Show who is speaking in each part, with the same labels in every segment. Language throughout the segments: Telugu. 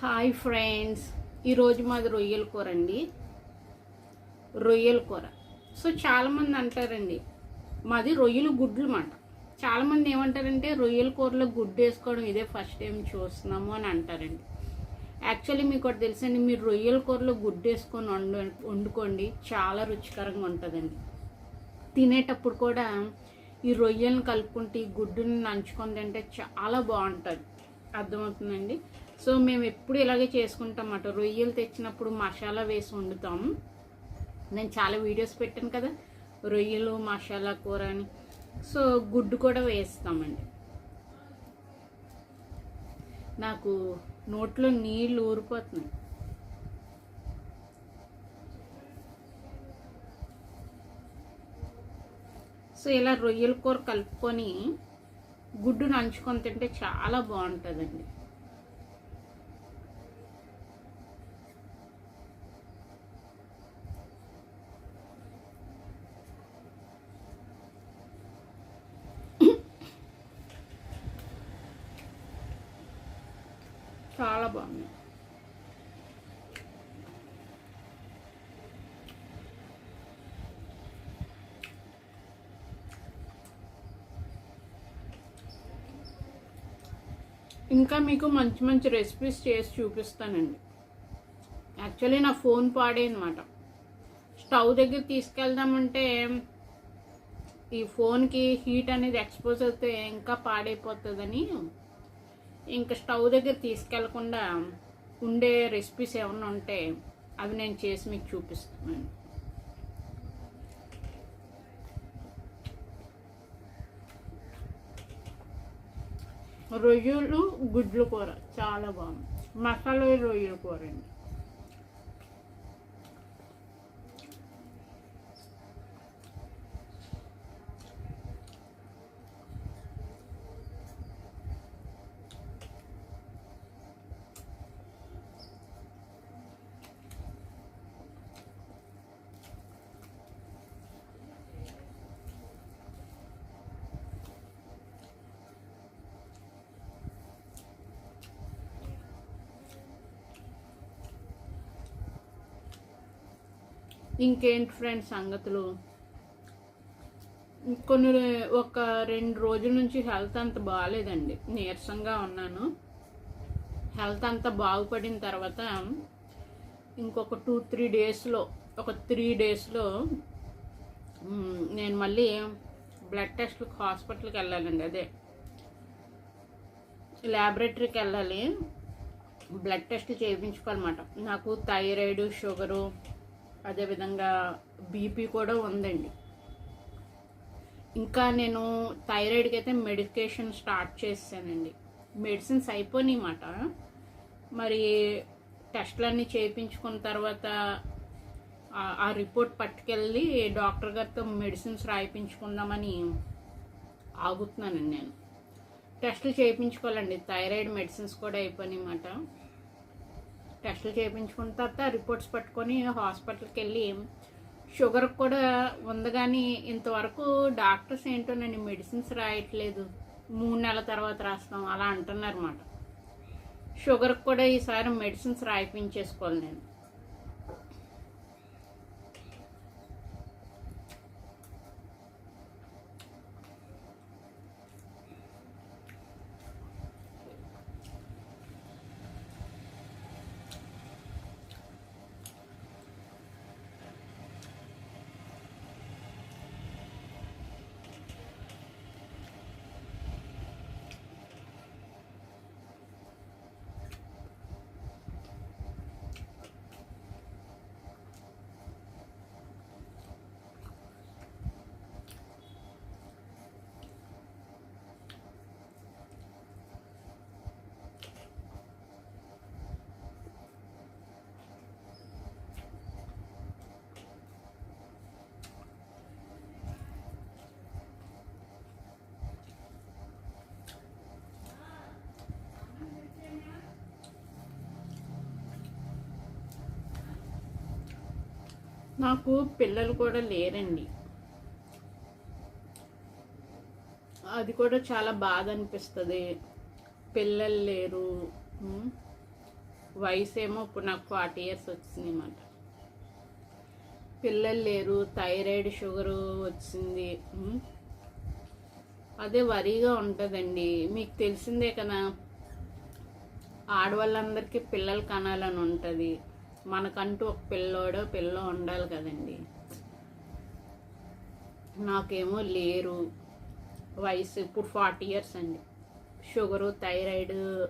Speaker 1: Hi friends. ఈరోజు మాది రొయ్యల కూర అండి రొయ్యల కూర. సో చాలామంది అంటారండి మాది రొయ్యలు గుడ్లు మాట. చాలామంది ఏమంటారంటే రొయ్యల కూరలో గుడ్డు వేసుకోవడం ఇదే ఫస్ట్ టైం చూస్తున్నాము అని అంటారండి. యాక్చువల్లీ మీకు ఒకటి తెలుసండి మీరు రొయ్యల కూరలో గుడ్డు వేసుకొని వండు వండుకోండి చాలా రుచికరంగా ఉంటుందండి. తినేటప్పుడు కూడా ఈ రొయ్యలను కలుపుకుంటే ఈ గుడ్డుని నంచుకొని తింటే చాలా బాగుంటుంది. అర్థమవుతుందండి? సో మేము ఎప్పుడు ఇలాగే చేసుకుంటాం అన్నమాట రొయ్యలు తెచ్చినప్పుడు మసాలా వేసి వండుతాం. నేను చాలా వీడియోస్ పెట్టాను కదా. రొయ్యలు మసాలా కూర అని. సో గుడ్డు కూడా వేస్తామండి. నాకు నోట్లో నీళ్ళు ఊరిపోతున్నాయి. సో ఇలా రొయ్యల కూర కలుపుకొని గుడ్డు నంచుకొని తింటే చాలా బాగుంటుందండి. చాలా బాగుంది. ఇంకా మీకు మంచి మంచి రెసిపీస్ చేసి చూపిస్తానండి. యాక్చువల్లీ నా ఫోన్ పాడేనమాట స్టవ్ దగ్గర తీసుకెళ్దామంటే ఈ ఫోన్కి హీట్ అనేది ఎక్స్పోజ్ అయితే ఇంకా పాడైపోతుందని ఇంకా స్టవ్ దగ్గర తీసుకెళ్ళకుండా ఉండే రెసిపీస్ ఏమన్నా ఉంటే అవి నేను చేసి మీకు చూపిస్తున్నాను. రొయ్యలు గుడ్లు కూర చాలా బాగుంది. మసాలా రొయ్యల కూర అండి. ఇంకేంటి ఫ్రెండ్స్ సంగతులు? కొన్ని ఒక రెండు రోజుల నుంచి హెల్త్ అంత బాగాలేదండి నీరసంగా ఉన్నాను. హెల్త్ అంతా బాగుపడిన తర్వాత ఇంకొక టూ త్రీ డేస్లో ఒక త్రీ డేస్లో నేను మళ్ళీ బ్లడ్ టెస్ట్లకు హాస్పిటల్కి వెళ్ళాలండి అదే. ల్యాబొరేటరీకి వెళ్ళాలి. బ్లడ్ టెస్ట్ చేయించుకోవాలన్నమాట. నాకు థైరాయిడ్ షుగరు అదేవిధంగా బీపీ కూడా ఉందండి. ఇంకా నేను థైరాయిడ్కి అయితే మెడికేషన్ స్టార్ట్ చేశానండి. మెడిసిన్స్ అయిపోయినాయన్నమాట. మరి టెస్ట్లన్నీ చేయించుకున్న తర్వాత ఆ రిపోర్ట్ పట్టుకెళ్ళి డాక్టర్ గారితో మెడిసిన్స్ రాయిపించుకుందామని ఆగుతున్నానండి నేను. టెస్టులు చేయించుకోవాలండి. థైరాయిడ్ మెడిసిన్స్ కూడా అయిపోయినాయి అయిపోయినాయన్నమాట. టెస్టులు చేయించుకున్న తర్వాత రిపోర్ట్స్ పట్టుకొని హాస్పిటల్కి వెళ్ళి షుగర్ కూడా ఉంది కానీ ఇంతవరకు డాక్టర్స్ ఏంటో నేను మెడిసిన్స్ రాయట్లేదు. మూడు నెలల తర్వాత రాస్తాం అలా అంటున్నారన్నమాట. షుగర్కి కూడా ఈసారి మెడిసిన్స్ రాయిపించేసుకోవాలి నేను. నాకు పిల్లలు కూడా లేరండి. అది కూడా చాలా బాధ అనిపిస్తుంది. పిల్లలు లేరు. వయసు ఏమో ఇప్పుడు నాకు ఫార్టీ ఇయర్స్ వచ్చింది అన్నమాట. పిల్లలు లేరు థైరాయిడ్ షుగరు వచ్చింది. అదే వరిగా ఉంటుందండి. మీకు తెలిసిందే కదా. ఆడవాళ్ళందరికీ పిల్లలు కనాలని ఉంటుంది. మనకంటూ ఒక పిల్లోడో పిల్లో ఉండాలి కదండి. నాకేమో లేరు. వయసు ఇప్పుడు ఫార్టీ ఇయర్స్ అండి. షుగరు థైరాయిడ్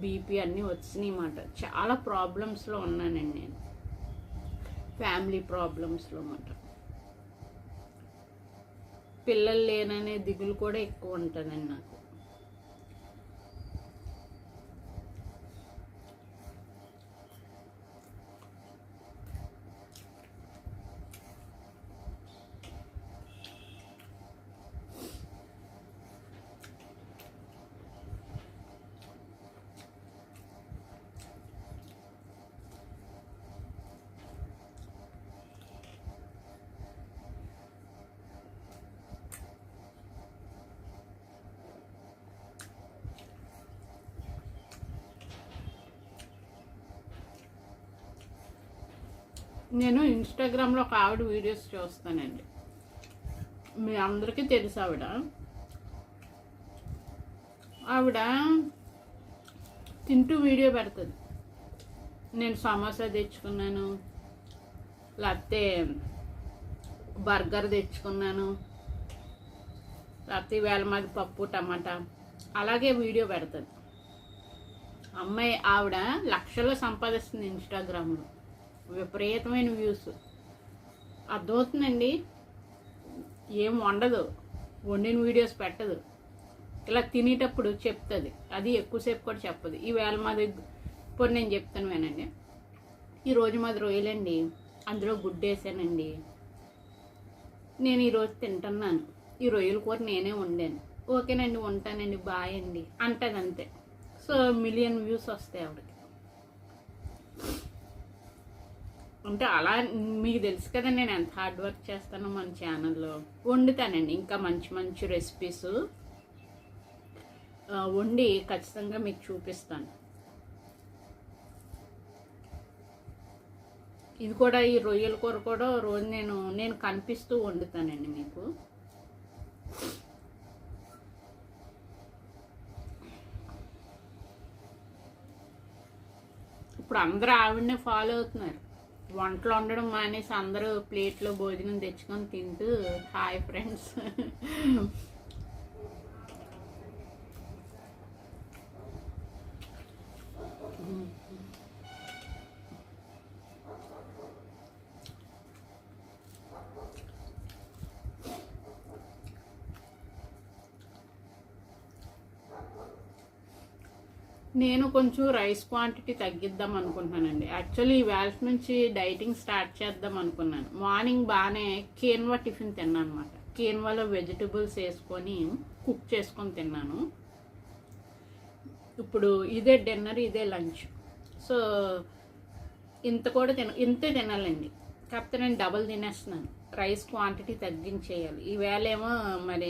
Speaker 1: బీపీ అన్నీ వచ్చినాయి మాట. చాలా ప్రాబ్లమ్స్లో ఉన్నానండి నేను. ఫ్యామిలీ ప్రాబ్లమ్స్లో మాట. పిల్లలు లేననే దిగులు కూడా ఎక్కువ ఉంటుందండి నాకు. నేను ఇన్స్టాగ్రామ్లో ఒక ఆవిడ వీడియోస్ చూస్తానండి. మీ అందరికీ తెలుసు ఆవిడ. ఆవిడ తింటూ వీడియో పెడుతుంది. నేను సమోసా తెచ్చుకున్నాను. లేకపోతే బర్గర్ తెచ్చుకున్నాను. లేకపోతే వేల మాది పప్పు టమాటా. అలాగే వీడియో పెడుతుంది. అమ్మాయి ఆవిడ లక్షల్లో సంపాదిస్తుంది ఇన్స్టాగ్రామ్లో విపరీతమైన వ్యూస్. అర్థమవుతుందండి? ఏం వండదు. వండిన వీడియోస్ పెట్టదు. ఇలా తినేటప్పుడు చెప్తుంది. అది ఎక్కువసేపు కూడా చెప్పదు. ఈవేళ మాది ఇప్పుడు నేను చెప్తాను వినండి. ఈరోజు మాది రొయ్యలండి అందులో గుడ్డేసానండి నేను ఈరోజు తింటున్నాను. ఈ రొయ్యల కూర నేనే వండాను. ఓకేనండి ఉంటానండి. బాయ్ అండి. అంటది అంతే. సో మిలియన్ వ్యూస్ వస్తాయి ఆవిడకి. అంటే అలా మీకు తెలుసు కదా నేను ఎంత హార్డ్ వర్క్ చేస్తానో మన ఛానల్లో వండుతానండి ఇంకా మంచి మంచి రెసిపీస్ వండి ఖచ్చితంగా మీకు చూపిస్తాను. ఇది కూడా ఈ రొయ్యల కూర కూడా రోజు నేను నేను కనిపిస్తూ వండుతానండి మీకు. ఇప్పుడు అందరూ ఆవిడనే ఫాలో అవుతున్నారు. వంటలు వండడం మానేసి అందరూ ప్లేట్లో భోజనం తెచ్చుకొని తింటూ హాయ్ ఫ్రెండ్స్. నేను కొంచెం రైస్ క్వాంటిటీ తగ్గిద్దాం అనుకుంటున్నానండి. యాక్చువల్లీ ఈ వేల్స్ నుంచి డైటింగ్ స్టార్ట్ చేద్దాం అనుకున్నాను. మార్నింగ్ బాగానే కేన్వా టిఫిన్ తిన్నాను అనమాట కేన్వాలో వెజిటబుల్స్ వేసుకొని కుక్ చేసుకొని తిన్నాను. ఇప్పుడు ఇదే డిన్నర్ ఇదే లంచ్. సో ఇంత కూడా తిన ఇంతే తినాలండి. కాకపోతే నేను డబల్ తినేస్తున్నాను. రైస్ క్వాంటిటీ తగ్గించేయాలి. ఈవేళ ఏమో మరి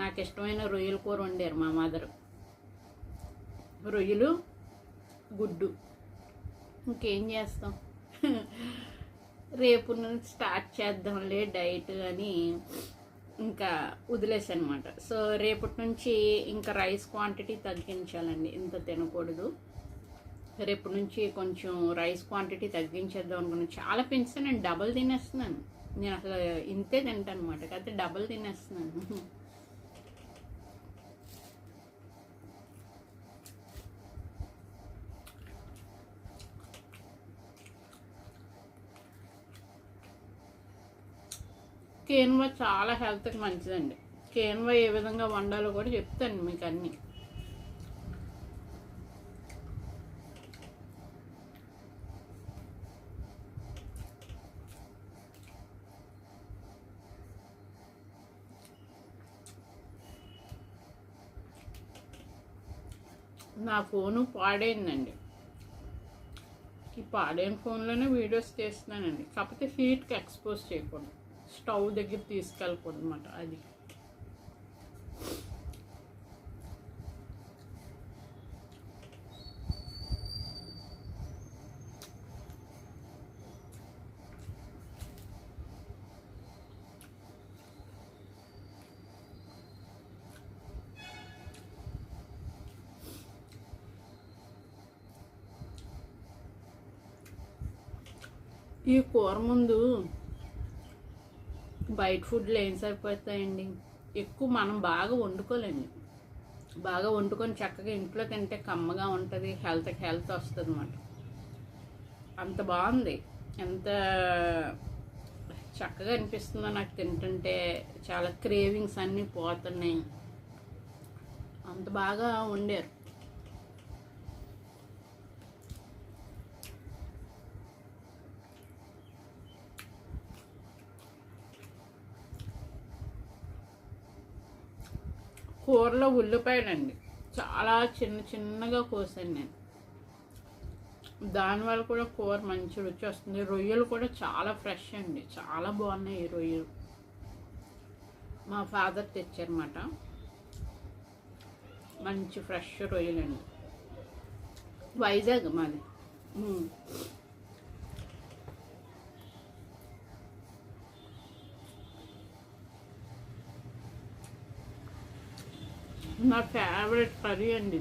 Speaker 1: నాకు ఇష్టమైన రొయ్యల కూర వండారు మా మదరు. రొయ్యలు గుడ్డు. ఇంకేం చేస్తాం? రేపు నుంచి స్టార్ట్ చేద్దాంలే డైట్ అని ఇంకా వదిలేసనమాట. అనమాట సో రేపటి నుంచి ఇంకా రైస్ క్వాంటిటీ తగ్గించాలండి. ఇంత తినకూడదు. రేపటి నుంచి కొంచెం రైస్ క్వాంటిటీ తగ్గించేద్దాం అనుకున్నాను చాలా పెంచితే నేను డబల్ తినేస్తున్నాను. నేను అసలు ఇంతే తింటాను అనమాట కాకపోతే డబల్ తినేస్తున్నాను. కేన్వా చాలా హెల్త్కి మంచిదండి. కేన్వా ఏ విధంగా వండాలో కూడా చెప్తాను మీకు అన్నీ నా ఫోను పాడైందండి. ఈ పాడైన ఫోన్లోనే వీడియోస్ చేస్తున్నానండి కాకపోతే హీట్కి ఎక్స్పోజ్ చేయకూడదు. స్టవ్ దగ్గర తీసుకెళ్ళకూడదు అనమాట అది. ఈ కూర ముందు బయట ఫుడ్లు ఏం సరిపోతాయండి? ఎక్కువ మనం బాగా వండుకోలేండి బాగా వండుకొని చక్కగా ఇంట్లో తింటే కమ్మగా ఉంటుంది హెల్త్కి హెల్త్ వస్తుంది అన్నమాట అంత బాగుంది. ఎంత చక్కగా అనిపిస్తుందో నాకు తింటుంటే చాలా క్రేవింగ్స్ అన్నీ పోతున్నాయి. అంత బాగా వండారు. కూరలో ఉల్లిపాయలండి. చాలా చిన్న చిన్నగా కోసాను నేను. దానివల్ల కూడా కూర మంచి రుచి వస్తుంది. రొయ్యలు కూడా చాలా ఫ్రెష్ అండి. చాలా బాగున్నాయి ఈ రొయ్యలు. మా ఫాదర్ తెచ్చారన్నమాట. మంచి ఫ్రెష్ రొయ్యలండి. వైజాగ్ మాది. నా ఫేవరెట్ కర్రీ అండి.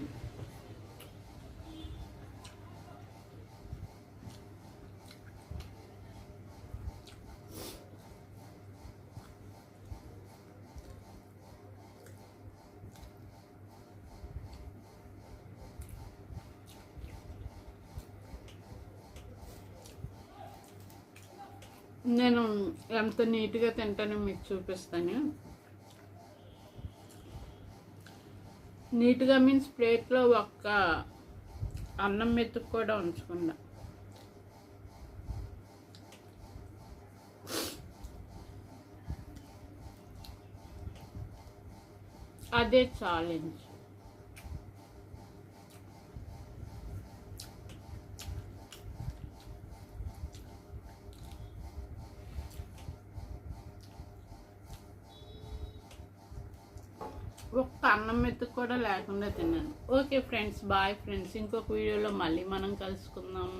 Speaker 1: నేను ఎంత నీట్గా తింటానో మీకు చూపిస్తాను. నీట్గా మీన్స్ ప్లేట్లో ఒక్క అన్నం మెతుకు కూడా ఉంచకుండా. అదే ఛాలెంజ్ ఒక్క అన్నం మెతుకు కూడా లేకుండా తిన్నాను. Okay friends bye friends. ఇంకొక వీడియోలో మళ్ళీ మనం కలుసుకుందాం.